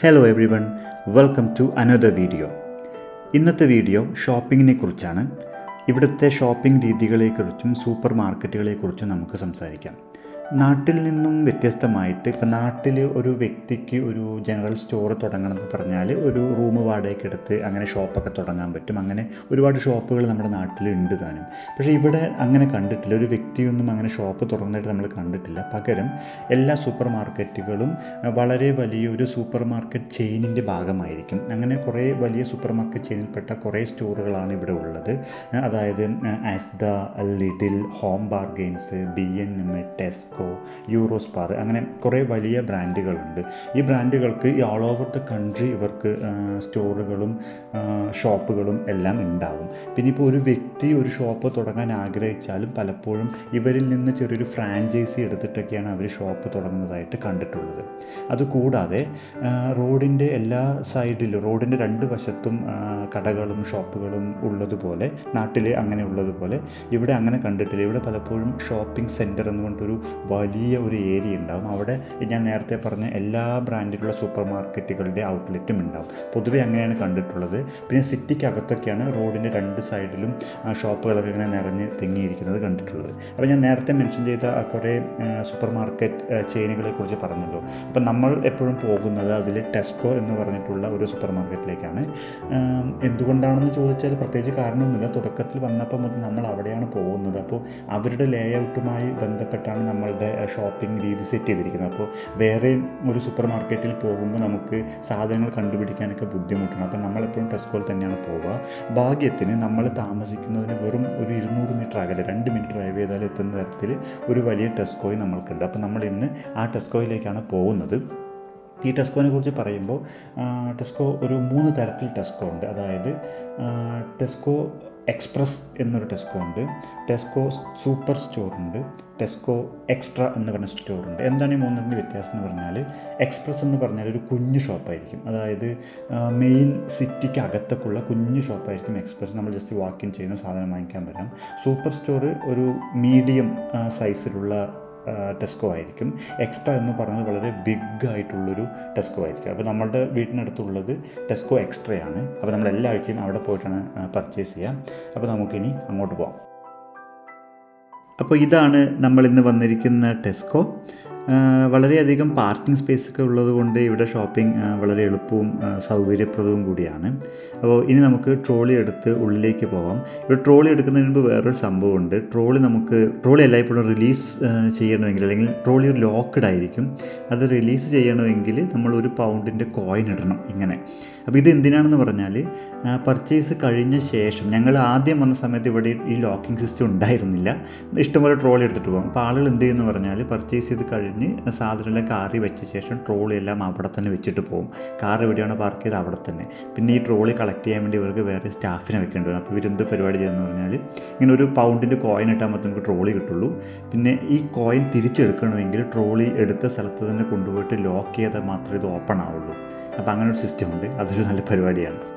Hello everyone welcome to another video ഇന്നത്തെ video ഷോപ്പിങ്ങിനെ കുറിച്ചാണ്. ഇവിടുത്തെ ഷോപ്പിംഗ് രീതികളെക്കുറിച്ചും സൂപ്പർ മാർക്കറ്റുകളെക്കുറിച്ചും നമുക്ക് സംസാരിക്കാം. നാട്ടിൽ നിന്നും വ്യത്യസ്തമായിട്ട് ഇപ്പം നാട്ടിൽ ഒരു വ്യക്തിക്ക് ഒരു ജനറൽ സ്റ്റോർ തുടങ്ങണം എന്ന് പറഞ്ഞാൽ ഒരു റൂം വാടകയ്ക്ക് എടുത്ത് അങ്ങനെ ഷോപ്പൊക്കെ തുടങ്ങാൻ പറ്റും. അങ്ങനെ ഒരുപാട് ഷോപ്പുകൾ നമ്മുടെ നാട്ടിൽ ഉണ്ട് താനും. പക്ഷേ ഇവിടെ അങ്ങനെ കണ്ടിട്ടില്ല. ഒരു വ്യക്തിയൊന്നും അങ്ങനെ ഷോപ്പ് തുറന്നിട്ട് നമ്മൾ കണ്ടിട്ടില്ല. പകരം എല്ലാ സൂപ്പർ മാർക്കറ്റുകളും വളരെ വലിയൊരു സൂപ്പർ മാർക്കറ്റ് ചെയിനിന്റെ ഭാഗമായിരിക്കും. അങ്ങനെ കുറേ വലിയ സൂപ്പർ മാർക്കറ്റ് ചെയിനിൽപ്പെട്ട കുറേ സ്റ്റോറുകളാണ് ഇവിടെ ഉള്ളത്. അതായത് Asda Lidl Home Bargains B and M Tesco Eurospar അങ്ങനെ കുറേ വലിയ ബ്രാൻഡുകളുണ്ട്. ഈ ബ്രാൻഡുകൾക്ക് ഈ ഓൾ ഓവർ ദ കൺട്രി ഇവർക്ക് സ്റ്റോറുകളും ഷോപ്പുകളും എല്ലാം ഉണ്ടാവും. പിന്നെ ഇപ്പോൾ ഒരു വ്യക്തി ഒരു ഷോപ്പ് തുടങ്ങാൻ ആഗ്രഹിച്ചാലും പലപ്പോഴും ഇവരിൽ നിന്ന് ചെറിയൊരു ഫ്രാഞ്ചൈസി എടുത്തിട്ടൊക്കെയാണ് അവർ ഷോപ്പ് തുടങ്ങുന്നതായിട്ട് കണ്ടിട്ടുള്ളത്. അതുകൂടാതെ റോഡിന്റെ എല്ലാ സൈഡിലും റോഡിന്റെ രണ്ട് വശത്തും കടകളും ഷോപ്പുകളും ഉള്ളതുപോലെ നാട്ടിൽ അങ്ങനെ ഉള്ളതുപോലെ ഇവിടെ അങ്ങനെ കണ്ടിട്ടില്ല. ഇവിടെ പലപ്പോഴും ഷോപ്പിംഗ് സെന്റർ എന്ന് പറഞ്ഞിട്ടൊരു വലിയ ഒരു ഏരിയ ഉണ്ടാകും അവിടെ ഞാൻ നേരത്തെ പറഞ്ഞ എല്ലാ ബ്രാൻഡിലുള്ള സൂപ്പർ മാർക്കറ്റുകളുടെ ഔട്ട്ലെറ്റും ഉണ്ടാകും പൊതുവേ അങ്ങനെയാണ് കണ്ടിട്ടുള്ളത്. പിന്നെ സിറ്റിക്ക് അകത്തൊക്കെയാണ് റോഡിന്റെ രണ്ട് സൈഡിലും ഷോപ്പുകളൊക്കെ ഇങ്ങനെ നിറഞ്ഞ് തിങ്ങിയിരിക്കുന്നത് കണ്ടിട്ടുള്ളത്. അപ്പോൾ ഞാൻ നേരത്തെ മെൻഷൻ ചെയ്ത കുറേ സൂപ്പർ മാർക്കറ്റ് ചെയിനുകളെ കുറിച്ച് പറഞ്ഞല്ലോ. അപ്പോൾ നമ്മൾ എപ്പോഴും പോകുന്നത് അതിൽ ടെസ്കോ എന്ന് പറഞ്ഞിട്ടുള്ള ഒരു സൂപ്പർ മാർക്കറ്റിലേക്കാണ് എന്തുകൊണ്ടാണെന്ന് ചോദിച്ചാൽ പ്രത്യേകിച്ച് കാരണമൊന്നുമില്ല. തുടക്കത്തിൽ വന്നപ്പോൾ മുതൽ നമ്മൾ അവിടെയാണ് പോകുന്നത്. അപ്പോൾ അവരുടെ ലേ ഔട്ടുമായി ബന്ധപ്പെട്ടാണ് നമ്മളുടെ ഷോപ്പിംഗ് രീതി സെറ്റ് ചെയ്തിരിക്കുന്നത്. അപ്പോൾ വേറെ ഒരു സൂപ്പർ മാർക്കറ്റിൽ പോകുമ്പോൾ നമുക്ക് സാധനങ്ങൾ കണ്ടുപിടിക്കാനൊക്കെ ബുദ്ധിമുട്ടാണ്. അപ്പോൾ നമ്മളെപ്പോഴും ടെസ്കോയിൽ തന്നെയാണ് പോവുക. ഭാഗ്യത്തിന് നമ്മൾ താമസിക്കുന്നതിന് വെറും ഒരു ഇരുന്നൂറ് മീറ്റർ അകലെ രണ്ട് മിനിറ്റ് ഡ്രൈവ് ചെയ്താൽ എത്തുന്ന തരത്തിൽ ഒരു വലിയ ടെസ്കോയ് നമ്മൾക്കുണ്ട്. അപ്പോൾ നമ്മൾ ഇന്ന് ആ ടെസ്കോയിലേക്കാണ് പോകുന്നത്. ഈ ടെസ്കോനെ കുറിച്ച് പറയുമ്പോൾ ടെസ്കോ ഒരു മൂന്ന് തരത്തിൽ ടെസ്കോ ഉണ്ട് അതായത് ടെസ്കോ എക്സ്പ്രസ് എന്നൊരു ടെസ്കോ ഉണ്ട് ടെസ്കോ സൂപ്പർ സ്റ്റോർ ഉണ്ട് ടെസ്കോ എക്സ്ട്രാ എന്ന് പറഞ്ഞ സ്റ്റോർ ഉണ്ട് എന്താണ് ഈ മൂന്നിന്റെ വ്യത്യാസം എന്ന് പറഞ്ഞാൽ എക്സ്പ്രസ് എന്ന് പറഞ്ഞാൽ ഒരു കുഞ്ഞു ഷോപ്പായിരിക്കും. അതായത് മെയിൻ സിറ്റിക്ക് അകത്തൊക്കെയുള്ള കുഞ്ഞു ഷോപ്പായിരിക്കും എക്സ്പ്രസ്. നമ്മൾ ജസ്റ്റ് വാക്കിൻ ചെയ്യുന്ന സാധനം വാങ്ങിക്കാൻ വരാം. സൂപ്പർ സ്റ്റോർ ഒരു മീഡിയം സൈസിലുള്ള ടെസ്കോ ആയിരിക്കും. എക്സ്ട്രാ എന്ന് പറയുന്നത് വളരെ ബിഗ് ആയിട്ടുള്ളൊരു ടെസ്കോ ആയിരിക്കും. അപ്പോൾ നമ്മളുടെ വീട്ടിനടുത്തുള്ളത് ടെസ്കോ എക്സ്ട്രയാണ് അപ്പോൾ നമ്മൾ എല്ലാ ആഴ്ചയും അവിടെ പോയിട്ടാണ് പർച്ചേസ് ചെയ്യാം. അപ്പോൾ നമുക്കിനി അങ്ങോട്ട് പോകാം അപ്പോൾ ഇതാണ് നമ്മൾ ഇന്ന് വന്നിരിക്കുന്ന ടെസ്കോ വളരെയധികം പാർക്കിംഗ് സ്പേസ് ഒക്കെ ഉള്ളത് കൊണ്ട് ഇവിടെ ഷോപ്പിംഗ് വളരെ എളുപ്പവും സൗകര്യപ്രദവും കൂടിയാണ്. അപ്പോൾ ഇനി നമുക്ക് ട്രോളി എടുത്ത് ഉള്ളിലേക്ക് പോകാം ഇവിടെ ട്രോളി എടുക്കുന്നതിന് മുമ്പ് വേറൊരു സംഭവമുണ്ട് ട്രോളി നമുക്ക് ട്രോളി എല്ലായ്പ്പോഴും റിലീസ് ചെയ്യണമെങ്കിൽ അല്ലെങ്കിൽ ട്രോളി ഒരു ലോക്ക്ഡ് ആയിരിക്കും. അത് റിലീസ് ചെയ്യണമെങ്കിൽ നമ്മൾ ഒരു പൗണ്ടിന്റെ കോയിൻ ഇടണം ഇങ്ങനെ. അപ്പോൾ ഇത് എന്തിനാണെന്ന് പറഞ്ഞാൽ പർച്ചേസ് കഴിഞ്ഞ ശേഷം ഞങ്ങൾ ആദ്യം വന്ന സമയത്ത് ഇവിടെ ഈ ലോക്കിംഗ് സിസ്റ്റം ഉണ്ടായിരുന്നില്ല. ഇഷ്ടംപോലെ ട്രോളി എടുത്തിട്ട് പോകാം. അപ്പോൾ ആളുകൾ എന്ത് ചെയ്യുമെന്ന് പറഞ്ഞാൽ പർച്ചേസ് ചെയ്ത് കഴിഞ്ഞ് സാധനമെല്ലാം കാറി വെച്ച ശേഷം ട്രോളി എല്ലാം അവിടെ തന്നെ വെച്ചിട്ട് പോകും. കാർ എവിടെയാണ് പാർക്ക് ചെയ്ത് അവിടെ തന്നെ. പിന്നെ ഈ ട്രോളി കളക്ട് ചെയ്യാൻ വേണ്ടി ഇവർക്ക് വേറെ സ്റ്റാഫിനെ വെക്കേണ്ടി വരും അപ്പോൾ ഇവരെന്ത് പരിപാടി ചെയ്യുന്നു പറഞ്ഞാൽ ഇങ്ങനെ ഒരു പൗണ്ടിന്റെ കോയിൻ ഇട്ടാൽ മാത്രമേ നമുക്ക് ട്രോളി കിട്ടുള്ളൂ. പിന്നെ ഈ കോയിൻ തിരിച്ചെടുക്കണമെങ്കിൽ ട്രോളി എടുത്ത സ്ഥലത്ത് തന്നെ കൊണ്ടുപോയിട്ട് ലോക്ക് ചെയ്താൽ മാത്രമേ ഇത് ഓപ്പൺ ആവുള്ളൂ. അപ്പോൾ അങ്ങനെ ഒരു സിസ്റ്റം ഉണ്ട്. അതൊരു നല്ല പരിപാടിയാണ്.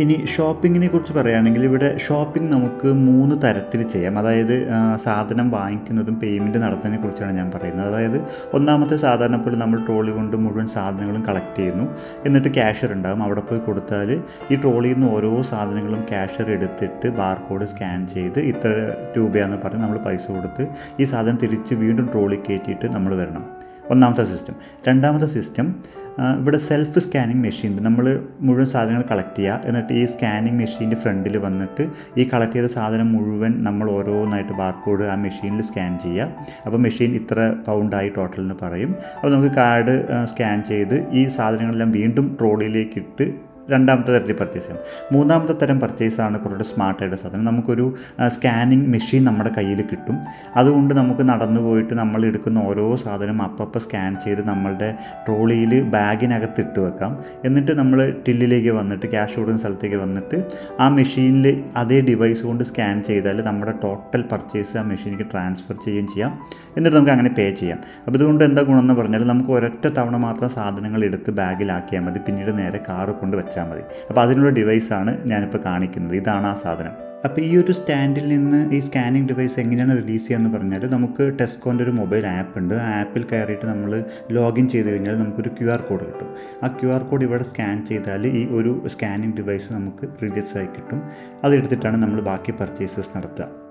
ഇനി ഷോപ്പിങ്ങിനെ കുറിച്ച് പറയുകയാണെങ്കിൽ ഇവിടെ ഷോപ്പിംഗ് നമുക്ക് മൂന്ന് തരത്തിൽ ചെയ്യാം. അതായത് സാധനം വാങ്ങിക്കുന്നതും പേയ്മെന്റ് നടത്തുന്നതിനെ കുറിച്ചാണ് ഞാൻ പറയുന്നത്. അതായത് ഒന്നാമത്തെ സാധാരണ പോലെ നമ്മൾ ട്രോളി കൊണ്ട് മുഴുവൻ സാധനങ്ങളും കളക്ട് ചെയ്യുന്നു. എന്നിട്ട് ക്യാഷർ ഉണ്ടാകും. അവിടെ പോയി കൊടുത്താൽ ഈ ട്രോളിയിൽ നിന്ന് ഓരോ സാധനങ്ങളും ക്യാഷർ എടുത്തിട്ട് ബാർകോഡ് സ്കാൻ ചെയ്ത് ഇത്ര രൂപയാണെന്ന് പറഞ്ഞ് നമ്മൾ പൈസ കൊടുത്ത് ഈ സാധനം തിരിച്ച് വീണ്ടും ട്രോളി കയറ്റിയിട്ട് നമ്മൾ വരണം. ഒന്നാമത്തെ സിസ്റ്റം രണ്ടാമത്തെ സിസ്റ്റം ഇവിടെ സെൽഫ് സ്കാനിങ് മെഷീൻ ഉണ്ട്. നമ്മൾ മുഴുവൻ സാധനങ്ങൾ കളക്ട് ചെയ്യുക എന്നിട്ട് ഈ സ്കാനിങ് മെഷീന്റെ ഫ്രണ്ടിൽ വന്നിട്ട് ഈ കളക്ട് ചെയ്ത സാധനം മുഴുവൻ നമ്മൾ ഓരോന്നായിട്ട് ബാർകോഡ് ആ മെഷീനിൽ സ്കാൻ ചെയ്യുക അപ്പോൾ മെഷീൻ ഇത്ര പൗണ്ടായി ടോട്ടൽ എന്ന് പറയും. അപ്പോൾ നമുക്ക് കാർഡ് സ്കാൻ ചെയ്ത് ഈ സാധനങ്ങളെല്ലാം വീണ്ടും ട്രോളിയിലേക്ക് ഇട്ട് രണ്ടാമത്തെ തരത്തിൽ പർച്ചേസ് ചെയ്യാം. മൂന്നാമത്തെ തരം പർച്ചേസാണ് കുറച്ചുകൂടെ സ്മാർട്ടായിട്ട് സാധനം. നമുക്കൊരു സ്കാനിങ് മെഷീൻ നമ്മുടെ കയ്യിൽ കിട്ടും. അതുകൊണ്ട് നമുക്ക് നടന്നു പോയിട്ട് നമ്മൾ എടുക്കുന്ന ഓരോ സാധനം അപ്പപ്പോൾ സ്കാൻ ചെയ്ത് നമ്മളുടെ ട്രോളിയിൽ ബാഗിനകത്ത് ഇട്ട് വെക്കാം. എന്നിട്ട് നമ്മൾ ടില്ലിലേക്ക് വന്നിട്ട് ക്യാഷ് കൊടുക്കുന്ന സ്ഥലത്തേക്ക് വന്നിട്ട് ആ മെഷീനിൽ അതേ ഡിവൈസ് കൊണ്ട് സ്കാൻ ചെയ്താൽ നമ്മുടെ ടോട്ടൽ പർച്ചേസ് ആ മെഷീനിലേക്ക് ട്രാൻസ്ഫർ ചെയ്യുകയും ചെയ്യാം. എന്നിട്ട് നമുക്ക് അങ്ങനെ പേ ചെയ്യാം. അപ്പോൾ ഇതുകൊണ്ട് എന്താ ഗുണമെന്ന് പറഞ്ഞാൽ നമുക്ക് ഒരൊറ്റ തവണ മാത്രം സാധനങ്ങൾ എടുത്ത് ബാഗിലാക്കിയാൽ മതി. പിന്നീട് നേരെ കാറ് കൊണ്ട് വെച്ചാൽ മതി. അപ്പോൾ അതിനുള്ള ഡിവൈസാണ് ഞാനിപ്പോൾ കാണിക്കുന്നത്. ഇതാണ് ആ സാധനം. അപ്പോൾ ഈ ഒരു സ്റ്റാൻഡിൽ നിന്ന് ഈ സ്കാനിങ് ഡിവൈസ് എങ്ങനെയാണ് റിലീസ് ചെയ്യുകയെന്ന് പറഞ്ഞാൽ നമുക്ക് ടെസ്കോന്റെ ഒരു മൊബൈൽ ആപ്പ് ഉണ്ട്. ആ ആപ്പിൽ കയറിയിട്ട് നമ്മൾ ലോഗിൻ ചെയ്ത് കഴിഞ്ഞാൽ നമുക്കൊരു ക്യു ആർ കോഡ് കിട്ടും. ആ ക്യു ആർ കോഡ് ഇവിടെ സ്കാൻ ചെയ്താൽ ഈ ഒരു സ്കാനിങ് ഡിവൈസ് നമുക്ക് റിലീസ് ആയി കിട്ടും. അതെടുത്തിട്ടാണ് നമ്മൾ ബാക്കി പർച്ചേസസ് നടത്തുക.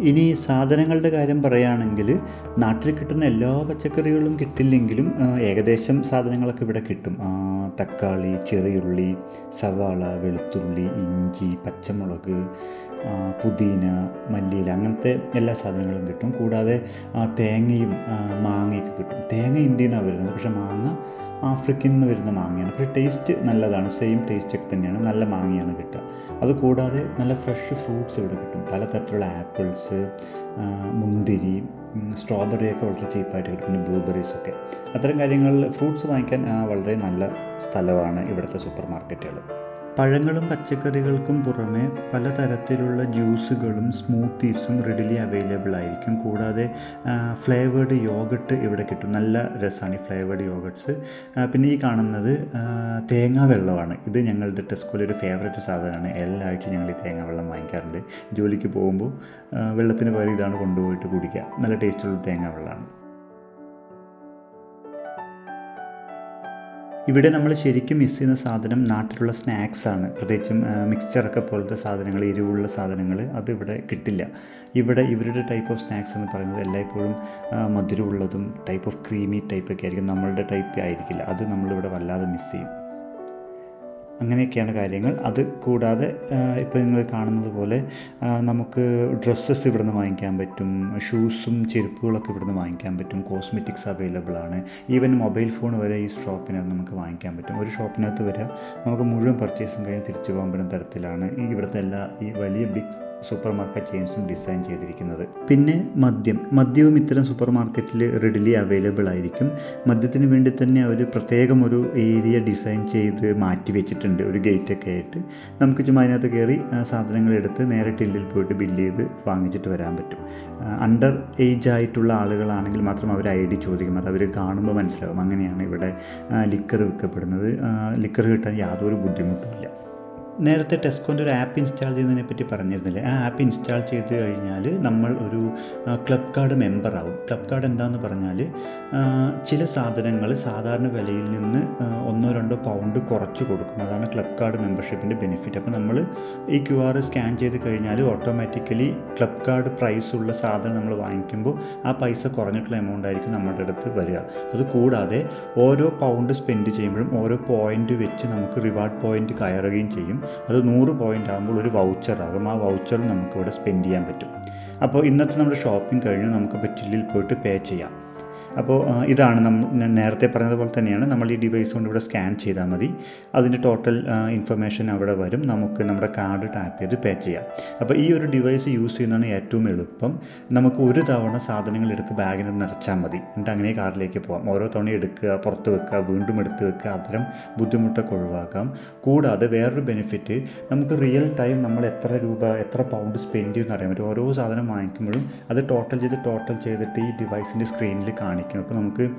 ഇനി സാധനങ്ങളുടെ കാര്യം പറയുകയാണെങ്കിൽ നാട്ടിൽ കിട്ടുന്ന എല്ലാ പച്ചക്കറികളും കിട്ടില്ലെങ്കിലും ഏകദേശം സാധനങ്ങളൊക്കെ ഇവിടെ കിട്ടും. തക്കാളി ചെറിയുള്ളി സവാള വെളുത്തുള്ളി ഇഞ്ചി പച്ചമുളക് പുതിന മല്ലിയില അങ്ങനത്തെ എല്ലാ സാധനങ്ങളും കിട്ടും. കൂടാതെ തേങ്ങയും മാങ്ങയൊക്കെ കിട്ടും. തേങ്ങ ഇന്ത്യയിൽ നിന്നാണ് വരുന്നത്. പക്ഷേ മാങ്ങ ആഫ്രിക്കയിൽ നിന്ന് വരുന്ന മാങ്ങയാണ്. പക്ഷേ ടേസ്റ്റ് നല്ലതാണ്. സെയിം ടേസ്റ്റ് ഒക്കെ തന്നെയാണ്. നല്ല മാങ്ങയാണ് കിട്ടുക. അതുകൂടാതെ നല്ല ഫ്രഷ് ഫ്രൂട്ട്സ് ഇവിടെ കിട്ടും. പലതരത്തിലുള്ള ആപ്പിൾസ് മുന്തിരി സ്ട്രോബെറി ഒക്കെ വളരെ ചീപ്പായിട്ട് കിട്ടും. പിന്നെ ബ്ലൂബെറീസ് ഒക്കെ. അത്തരം കാര്യങ്ങളിൽ ഫ്രൂട്ട്സ് വാങ്ങിക്കാൻ വളരെ നല്ല സ്ഥലമാണ് ഇവിടുത്തെ സൂപ്പർ മാർക്കറ്റുകൾ പഴങ്ങളും പച്ചക്കറികൾക്കും പുറമെ പലതരത്തിലുള്ള ജ്യൂസുകളും സ്മൂത്തീസും റെഡിലി അവൈലബിൾ ആയിരിക്കും. കൂടാതെ ഫ്ലേവേഡ് യോഗട്ട് ഇവിടെ കിട്ടും. നല്ല രസമാണ് ഈ ഫ്ലേവേഡ് യോഗട്ട്സ് പിന്നെ ഈ കാണുന്നത് തേങ്ങാ വെള്ളമാണ്. ഇത് ഞങ്ങളുടെ ടെസ്കോയിലെ ഒരു ഫേവറേറ്റ് സാധനമാണ്. എല്ലാ ആഴ്ചയും ഞങ്ങൾ ഈ തേങ്ങാ വെള്ളം വാങ്ങിക്കാറുണ്ട്. ജോലിക്ക് പോകുമ്പോൾ വെള്ളത്തിന് പകരം ഇതാണ് കൊണ്ടുപോയിട്ട് കുടിക്കുക. നല്ല ടേസ്റ്റുള്ള തേങ്ങാ വെള്ളമാണ്. ഇവിടെ നമ്മൾ ശരിക്കും മിസ് ചെയ്യുന്ന സാധനം നാട്ടിലുള്ള സ്നാക്സാണ് പ്രത്യേകിച്ചും മിക്സ്ചറൊക്കെ പോലത്തെ സാധനങ്ങൾ എരിവുള്ള സാധനങ്ങൾ അത് ഇവിടെ കിട്ടില്ല. ഇവിടെ ഇവരുടെ ടൈപ്പ് ഓഫ് സ്നാക്സ് എന്ന് പറയുന്നത് എല്ലായ്പ്പോഴും മധുരമുള്ളതും ടൈപ്പ് ഓഫ് ക്രീമി ടൈപ്പൊക്കെ ആയിരിക്കും നമ്മളുടെ ടൈപ്പ് ആയിരിക്കില്ല. അത് നമ്മളിവിടെ വല്ലാതെ മിസ് ചെയ്യും. അങ്ങനെയൊക്കെയാണ് കാര്യങ്ങൾ. അത് കൂടാതെ ഇപ്പോൾ നിങ്ങൾ കാണുന്നത് പോലെ നമുക്ക് ഡ്രസ്സസ് ഇവിടുന്ന് വാങ്ങിക്കാൻ പറ്റും. ഷൂസും ചെരുപ്പുകളൊക്കെ ഇവിടുന്ന് വാങ്ങിക്കാൻ പറ്റും. കോസ്മെറ്റിക്സ് അവൈലബിൾ ആണ്. ഈവൻ മൊബൈൽ ഫോൺ വരെ ഈ ഷോപ്പിനകത്ത് നമുക്ക് വാങ്ങിക്കാൻ പറ്റും. ഒരു ഷോപ്പിനകത്ത് വരെ നമുക്ക് മുഴുവൻ പർച്ചേസും കഴിഞ്ഞ് തിരിച്ചു പോകാൻ പറ്റുന്ന തരത്തിലാണ് ഇവിടുത്തെ എല്ലാ ഈ വലിയ ബിഗ് സൂപ്പർ മാർക്കറ്റ് ചെയിൻസും ഡിസൈൻ ചെയ്തിരിക്കുന്നത്. പിന്നെ മദ്യം. മദ്യവും ഇത്തരം സൂപ്പർ മാർക്കറ്റിൽ റെഡിലി അവൈലബിൾ ആയിരിക്കും. മദ്യത്തിന് വേണ്ടി തന്നെ അവർ പ്രത്യേകം ഒരു ഏരിയ ഡിസൈൻ ചെയ്ത് മാറ്റി വെച്ചിട്ടുണ്ട്. ഒരു ഗേറ്റൊക്കെ ആയിട്ട്. നമുക്ക് ചുമ്മാ അതിനകത്ത് കയറി സാധനങ്ങൾ എടുത്ത് നേരെ ടില്ലിൽ പോയിട്ട് ബില്ല് ചെയ്ത് വാങ്ങിച്ചിട്ട് വരാൻ പറ്റും. അണ്ടർ ഏജ് ആയിട്ടുള്ള ആളുകളാണെങ്കിൽ മാത്രം അവർ ഐ ഡി ചോദിക്കും. അത് അവർ കാണുമ്പോൾ മനസ്സിലാവും. അങ്ങനെയാണ് ഇവിടെ ലിക്കർ വിൽക്കപ്പെടുന്നത്. ലിക്കർ കിട്ടാൻ യാതൊരു ബുദ്ധിമുട്ടുമില്ല നേരത്തെ ടെസ്കോന്റെ ഒരു ആപ്പ് ഇൻസ്റ്റാൾ ചെയ്യുന്നതിനെ പറ്റി പറഞ്ഞിരുന്നില്ലേ? ആ ആപ്പ് ഇൻസ്റ്റാൾ ചെയ്ത് കഴിഞ്ഞാൽ നമ്മൾ ഒരു ക്ലബ് കാർഡ് മെമ്പർ ആവും ക്ലബ് കാർഡ് എന്താണെന്ന് പറഞ്ഞാൽ ചില സാധനങ്ങൾ സാധാരണ വിലയിൽ നിന്ന് ഒന്നോ രണ്ടോ പൗണ്ട് കുറച്ച് കൊടുക്കും. അതാണ് ക്ലബ് കാർഡ് മെമ്പർഷിപ്പിന്റെ ബെനിഫിറ്റ്. അപ്പോൾ നമ്മൾ ഈ ക്യു ആർ സ്കാൻ ചെയ്ത് കഴിഞ്ഞാൽ ഓട്ടോമാറ്റിക്കലി ക്ലബ് കാർഡ് പ്രൈസ് ഉള്ള സാധനം നമ്മൾ വാങ്ങിക്കുമ്പോൾ ആ പൈസ കുറഞ്ഞിട്ടുള്ള എമൗണ്ട് ആയിരിക്കും നമ്മുടെ അടുത്ത് വരിക. അത് കൂടാതെ ഓരോ പൗണ്ട് സ്പെൻഡ് ചെയ്യുമ്പോഴും ഓരോ പോയിന്റ് വെച്ച് നമുക്ക് റിവാർഡ് പോയിന്റ് കയറുകയും ചെയ്യും. അത് നൂറ് പോയിന്റ് ആകുമ്പോൾ ഒരു വൗച്ചറാകും ആ വൗച്ചർ നമുക്ക് ഇവിടെ സ്പെൻഡ് ചെയ്യാൻ പറ്റും. അപ്പോൾ ഇന്നത്തെ നമ്മുടെ ഷോപ്പിംഗ് കഴിഞ്ഞ്. നമുക്ക് പറ്റില്ലിൽ പോയിട്ട് പേ ചെയ്യാം. അപ്പോൾ ഇതാണ് നമ്മൾ നേരത്തെ പറഞ്ഞതുപോലെ തന്നെയാണ്. നമ്മൾ ഈ ഡിവൈസ് കൊണ്ട് ഇവിടെ സ്കാൻ ചെയ്താൽ മതി. അതിന്റെ ടോട്ടൽ ഇൻഫർമേഷൻ അവിടെ വരും. നമുക്ക് നമ്മുടെ കാർഡ് ടാപ്പ് ചെയ്ത് പേ ചെയ്യാം. അപ്പോൾ ഈ ഒരു ഡിവൈസ് യൂസ് ചെയ്യുന്നതാണ് ഏറ്റവും എളുപ്പം. നമുക്ക് ഒരു തവണ സാധനങ്ങൾ എടുത്ത് ബാഗിൽ നിറച്ചാൽ മതി. എന്നിട്ട് അങ്ങനെ കാറിലേക്ക് പോകാം ഓരോ തവണ എടുക്കുക പുറത്ത് വെക്കുക വീണ്ടും എടുത്ത് വെക്കുക അത്തരം ബുദ്ധിമുട്ടൊക്കെ ഒഴിവാക്കാം. കൂടാതെ വേറൊരു ബെനിഫിറ്റ് നമുക്ക് റിയൽ ടൈം നമ്മൾ എത്ര രൂപ എത്ര പൗണ്ട് സ്പെൻഡ് ചെയ്യുമെന്ന് അറിയാൻ പറ്റും. ഓരോ സാധനം വാങ്ങിക്കുമ്പോഴും അത് ടോട്ടൽ ചെയ്ത് ടോട്ടൽ ചെയ്തിട്ട് ഈ ഡിവൈസിന്റെ സ്ക്രീനിൽ കാണിക്കും. അപ്പോൾ നമുക്ക്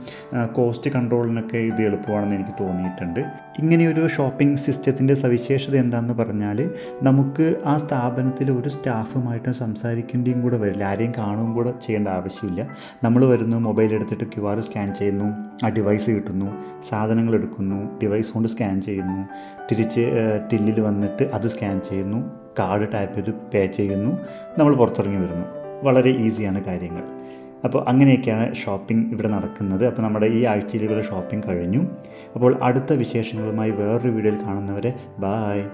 കോസ്റ്റ് കൺട്രോളിനൊക്കെ ഇത് എളുപ്പമാണെന്ന് എനിക്ക് തോന്നിയിട്ടുണ്ട്. ഇങ്ങനെയൊരു ഷോപ്പിംഗ് സിസ്റ്റത്തിന്റെ സവിശേഷത എന്താണെന്ന് പറഞ്ഞാൽ നമുക്ക് ആ സ്ഥാപനത്തിൽ ഒരു സ്റ്റാഫുമായിട്ട് സംസാരിക്കേണ്ടിയും കൂടെ വരില്ല. ആരെയും കാണുകയും കൂടെ ചെയ്യേണ്ട ആവശ്യമില്ല. നമ്മൾ വരുന്നു മൊബൈൽ എടുത്തിട്ട് ക്യു ആർ സ്കാൻ ചെയ്യുന്നു ആ ഡിവൈസ് കിട്ടുന്നു സാധനങ്ങൾ എടുക്കുന്നു ഡിവൈസ് കൊണ്ട് സ്കാൻ ചെയ്യുന്നു തിരിച്ച് ടില്ലിൽ വന്നിട്ട് അത് സ്കാൻ ചെയ്യുന്നു കാർഡ് ടാപ്പ് ചെയ്ത് പേ ചെയ്യുന്നു നമ്മൾ പുറത്തിറങ്ങി വരുന്നു. വളരെ ഈസിയാണ് കാര്യങ്ങൾ. അപ്പോൾ അങ്ങനെയൊക്കെയാണ് ഷോപ്പിംഗ് ഇവിടെ നടക്കുന്നത്. അപ്പോൾ നമ്മുടെ ഈ ആഴ്ചയിലുള്ള ഷോപ്പിംഗ് കഴിഞ്ഞു. അപ്പോൾ അടുത്ത വിശേഷങ്ങളുമായി വേറൊരു വീഡിയോയിൽ കാണുന്നവരെ ബായ്